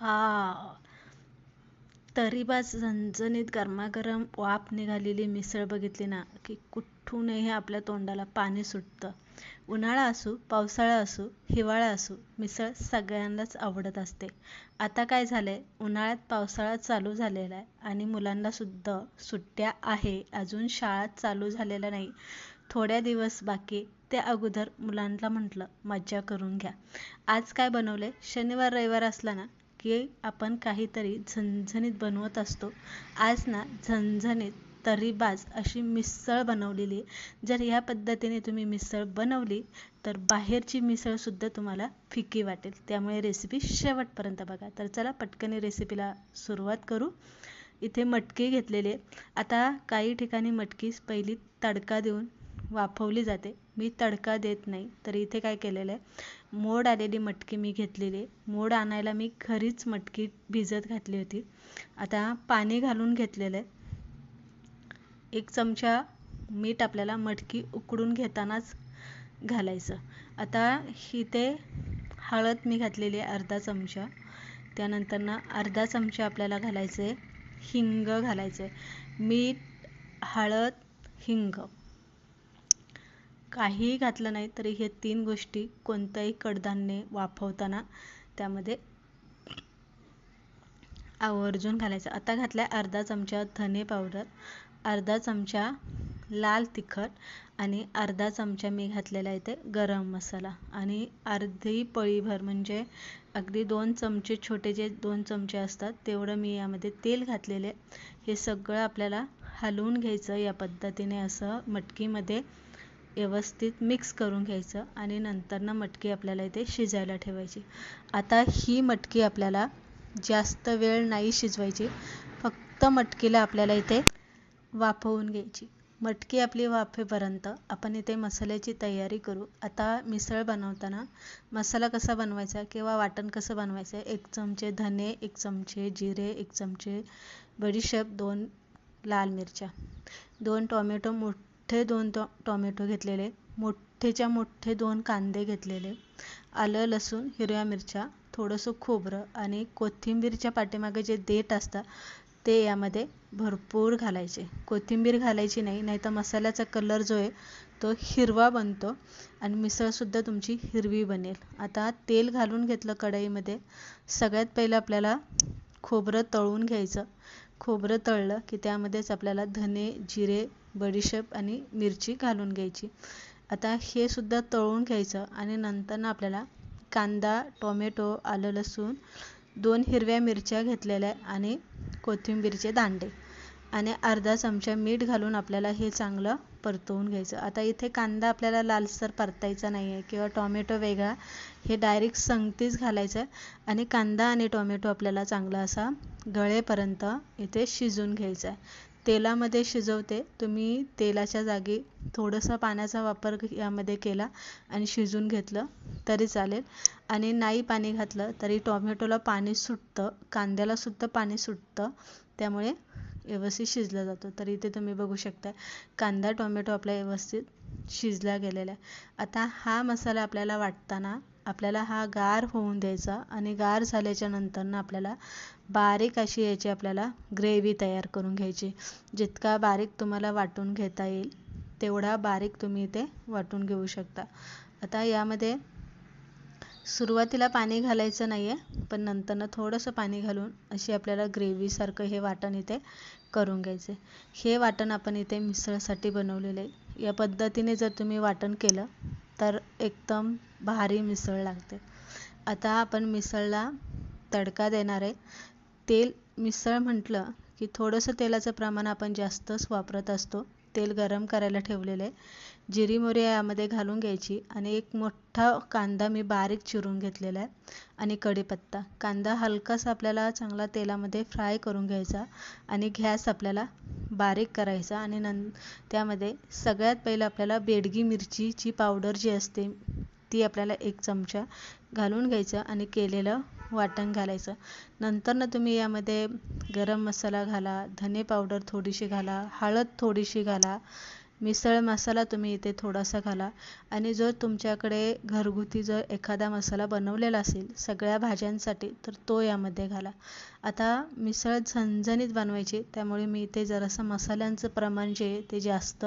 हा. तरीबाज झणझणीत गरमागरम वाफ निघालेली मिसळ बघितली ना की कुठूनही आपल्या तोंडाला पाणी सुटतं. उन्हाळा असो पावसाळा असो हिवाळा असो मिसळ सगळ्यांनाच आवडत असते. आता काय झालंय? उन्हाळ्यात पावसाळा चालू झालेला आहे आणि मुलांना सुद्धा सुट्ट्या आहे. अजून शाळा चालू झालेल्या नाही. थोड्या दिवस बाकी. त्या अगोदर मुलांना म्हटलं मज्जा करून घ्या. आज काय बनवले शनिवार रविवार असला ना की आपण काहीतरी झणझणीत बनवत असतो. आज ना झणझणीत तर्रीबाज अशी मिसळ बनवलेली जर ह्या पद्धतीने तुम्ही मिसळ बनवली तर बाहेरची मिसळसुद्धा तुम्हाला फिकी वाटेल. त्यामुळे रेसिपी शेवटपर्यंत बघा. तर चला पटकन रेसिपीला सुरुवात करू. इथे मटकी घेतलेली आता काही ठिकाणी मटकी पहिली तडका देऊन वाफवली जाते. मी तडका देत नाही. तर इथे काय केलेलं आहे? मोड आलेली मटकी मी घेतलेली मोड आणायला मी घरीच मटकी भिजत घातली होती. आता पाणी घालून घेतलेलं आहे. एक चमचा मीठ आपल्याला मटकी उकडून घेतानाच घालायचं. आता इथे हळद मी घातलेली आहे अर्धा चमचा. त्यानंतर ना अर्धा चमचा आपल्याला घालायचं आहे हिंग घालायचं आहे मीठ हळद हिंग. काहीही घातलं नाही तरी हे तीन गोष्टी कोणतंही कडधान्य वाफवताना त्यामध्ये आवर्जून घालायचं. आता घातलाय अर्धा चमचा धने पावडर अर्धा चमचा लाल तिखट आणि अर्धा चमचा मी घातलेला इथे गरम मसाला. आणि अर्धी पळीभर म्हणजे अगदी दोन चमचे छोटे जे दोन चमचे असतात तेवढं मी यामध्ये तेल घातलेले हे सगळं आपल्याला हलवून घ्यायचं या पद्धतीने असं मटकीमध्ये व्यवस्थित मिक्स करून घ्यायचं आणि नंतरनं मटकी आपल्याला इथे शिजायला ठेवायची. आता ही मटकी आपल्याला जास्त वेळ नाही शिजवायची फक्त मटकीला आपल्याला इथे वाफवून घ्यायची. मटकी आपली वाफेपर्यंत आपण इथे मसाल्याची तयारी करू. आता मिसळ बनवताना मसाला कसा बनवायचा किंवा वाटण कसं बनवायचं एक चमचे धने एक चमचे जिरे एक चमचे बडीशेप दोन लाल मिरच्या दोन टोमॅटो मोठ दोन टो टोमॅटो घेतलेले मोठेच्या मोठे दोन कांदे घेतलेले आलं लसूण हिरव्या मिरच्या थोडंसं खोबरं आणि कोथिंबीरच्या पाठीमागे जे देठ असतं ते यामध्ये भरपूर घालायचे. कोथिंबीर घालायची नाही नाही तर मसाल्याचा कलर जो आहे तो हिरवा बनतो आणि मिसळसुद्धा तुमची हिरवी बनेल. आता तेल घालून घेतलं कढईमध्ये सगळ्यात पहिलं आपल्याला खोबरं तळून घ्यायचं. खोबरं तळलं की त्यामध्येच आपल्याला धने जिरे बडीशेप आणि मिरची घालून घ्यायची. आता हे सुद्धा तळून घ्यायचं आणि नंतर आपल्याला कांदा टोमॅटो आलं लसूण दोन हिरव्या मिरच्या घेतलेल्या आणि कोथिंबीरचे दांडे. आणि अर्धा चमचा मीठ घालून आपल्याला हे चांगलं परतवून घ्यायचं. आता इथे कांदा आपल्याला लालसर परतायचा नाही आहे किंवा टॉमॅटो वेगळा हे डायरेक्ट संगतीच घालायचं आहे आणि कांदा आणि टोमॅटो आपल्याला चांगला असा गळेपर्यंत इथे शिजून घ्यायचा आहे तेलामध्ये शिजवते तुम्ही तेलाच्या जागी थोडंसं पाण्याचा वापर यामध्ये केला आणि शिजून घेतलं तरी चालेल. आणि नाही पाणी घातलं तरी टोमॅटोला पाणी सुटतं कांद्यालासुद्धा पाणी सुटतं त्यामुळे व्यवस्थित शिजला जातो. तर इथे तुम्ही बघू शकता कांदा टोमॅटो आपला व्यवस्थित शिजला गेलेला आहे आता हा मसाला आपल्याला वाटताना आपल्याला हा गार होऊन द्यायचा आणि गार झाल्याच्या नंतरनं आपल्याला बारीक अशी याची आपल्याला ग्रेव्ही तयार करून घ्यायची. जितका बारीक तुम्हाला वाटून घेता येईल तेवढा बारीक तुम्ही इथे वाटून घेऊ शकता. आता यामध्ये सुरुवातीला पाणी घालायचं नाही आहे पण नंतरनं थोडंसं पाणी घालून अशी आपल्याला ग्रेव्हीसारखं हे वाटण इथे करून घ्यायचे. हे वाटण आपण इथे मिसळसाठी बनवलेलं आहे. या पद्धतीने जर तुम्ही वाटण केलं तर एकदम भारी मिसळ लागते. आता आपण मिसळला तडका देणार आहे. तेल मिसळ म्हटलं की थोडंसं तेलाचं प्रमाण आपण जास्तच वापरत असतो. तेल गरम करायला ठेवलेलं आहे. जिरी मोहरी यामध्ये घालून घ्यायची आणि एक मोठा कांदा मी बारीक चिरून घेतलेला आहे आणि कढीपत्ता. कांदा हलकासा आपल्याला चांगला तेलामध्ये फ्राय करून घ्यायचा आणि घॅस आपल्याला बारीक करायचा आणि नं त्यामध्ये सगळ्यात पहिलं आपल्याला बेडगी मिरचीची पावडर जी असते ती आपल्याला एक चमचा घालून घ्यायचं आणि केलेलं वाटण घालायचं. नंतर ना तुम्ही यामध्ये गरम मसाला घाला धने पावडर थोडीशी घाला हळद थोडीशी घाला मिसळ मसाला तुम्ही इथे थोडासा घाला. आणि जर तुमच्याकडे घरगुती जर एखादा मसाला बनवलेला असेल सगळ्या भाज्यांसाठी तर तो यामध्ये घाला. आता मिसळ झणझणीत बनवायची त्यामुळे मी इथे जरासं मसाल्यांचं प्रमाण जे आहे ते जास्त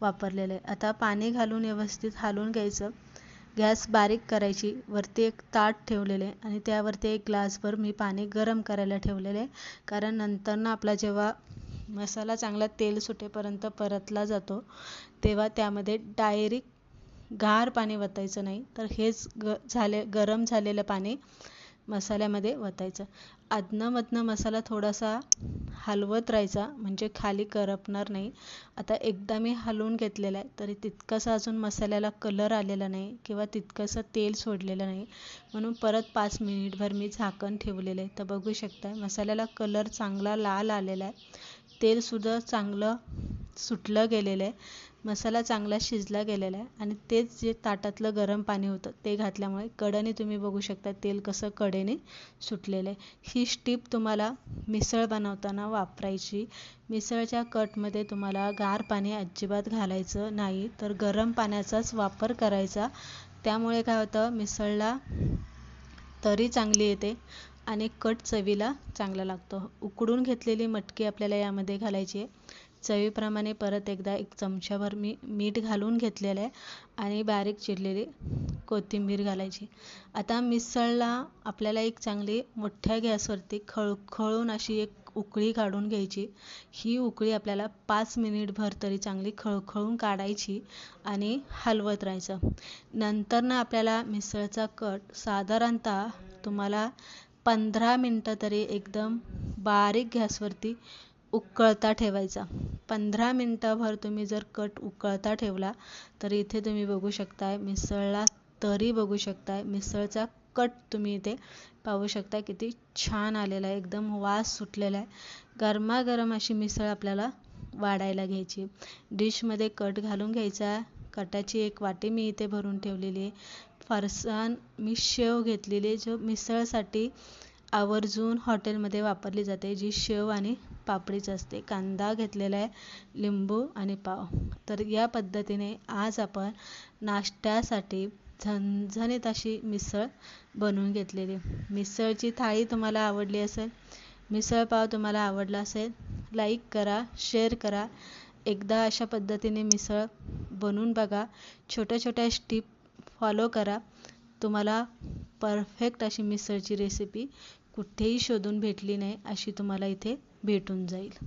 वापरलेलं आहे. आता पाणी घालून व्यवस्थित हालून घ्यायचं. गॅस बारीक करायची वरती एक ताट ठेवलेले आणि त्यावरती एक ग्लासभर मी पाणी गरम करायला ठेवलेले आहे. कारण नंतर ना आपला जेव्हा मसाला चांगला तेल सुटेपर्यंत परतला जातो तेव्हा त्यामध्ये डायरेक्ट गार पाणी वतायचं नाही तर हेच ग झाले गरम झालेलं पाणी मसाल्यामध्ये वतायचं. आदनंमधनं मसाला थोडासा हलवत राहायचा म्हणजे खाली करपणार नाही. आता एकदा मी हलवून घेतलेला आहे तरी तितकंसं अजून मसाल्याला कलर आलेला नाही किंवा तितकंसं तेल सोडलेलं नाही. म्हणून परत पाच मिनिटभर मी झाकण ठेवलेलं आहे. तर बघू शकता मसाल्याला कलर चांगला लाल आलेला आहे. तेलसुद्धा चांगलं सुटलं गेलेलं आहे. मसाला चांगला शिजला गेलेला आहे आणि तेच जे ताटातलं गरम पाणी होतं ते घातल्यामुळे कडेने तुम्ही बघू शकता तेल कसं कडेने सुटलेलं आहे. ही स्टीप तुम्हाला मिसळ बनवताना वापरायची. मिसळच्या कटमध्ये तुम्हाला गार पाणी अजिबात घालायचं नाही तर गरम पाण्याचाच वापर करायचा. त्यामुळे काय होतं मिसळला तरी चांगली येते. आणि कट चवीला चांगला लागतो. उकडून घेतलेली मटकी आपल्याला यामध्ये घालायची आहे. चवीप्रमाणे परत एकदा एक चमच्याभर मी मीठ घालून घेतलेलं आहे आणि बारीक चिरलेली कोथिंबीर घालायची. आता मिसळला आपल्याला एक चांगली मोठ्या गॅसवरती खळखळून अशी एक उकळी काढून घ्यायची. ही उकळी आपल्याला पाच मिनिटभर तरी चांगली खळखळून काढायची आणि हलवत राहायचं. नंतर ना आपल्याला मिसळचा कट साधारणतः तुम्हाला पंधरा मिनटं तरी एकदम बारीक गॅसवरती उकळता ठेवायचा. पंधरा मिनटाभर तुम्ही जर कट उकळता ठेवला तर इथे तुम्ही बघू शकताय मिसळला तरी बघू शकताय मिसळचा कट तुम्ही इथे पाहू शकता किती छान आलेला आहे एकदम वास सुटलेला आहे. गरमागरम अशी मिसळ आपल्याला वाढायला घ्यायची. डिशमध्ये कट घालून घ्यायचा कटाची एक वाटी मी इथे भरून ठेवलेली आहे. फरसाण मी शेव घेतलेली आहे जो मिसळसाठी आवर्जून हॉटेलमध्ये वापरली जाते जी शेव आणि पापडीच असते. कांदा घेतलेला आहे लिंबू आणि पाव. तर या पद्धतीने आज आपण नाश्त्यासाठी झणझणीत अशी मिसळ बनवून घेतलेली मिसळची थाळी तुम्हाला आवडली असेल मिसळ पाव तुम्हाला आवडला असेल लाईक करा शेअर करा. एकदा अशा पद्धतीने मिसळ बनवून बघा. छोट्या छोट्या स्टीप फॉलो करा. तुम्हाला परफेक्ट अशी मिसळची रेसिपी कुठेही शोधून भेटली नाही अशी तुम्हाला इथे भेटून जाईल.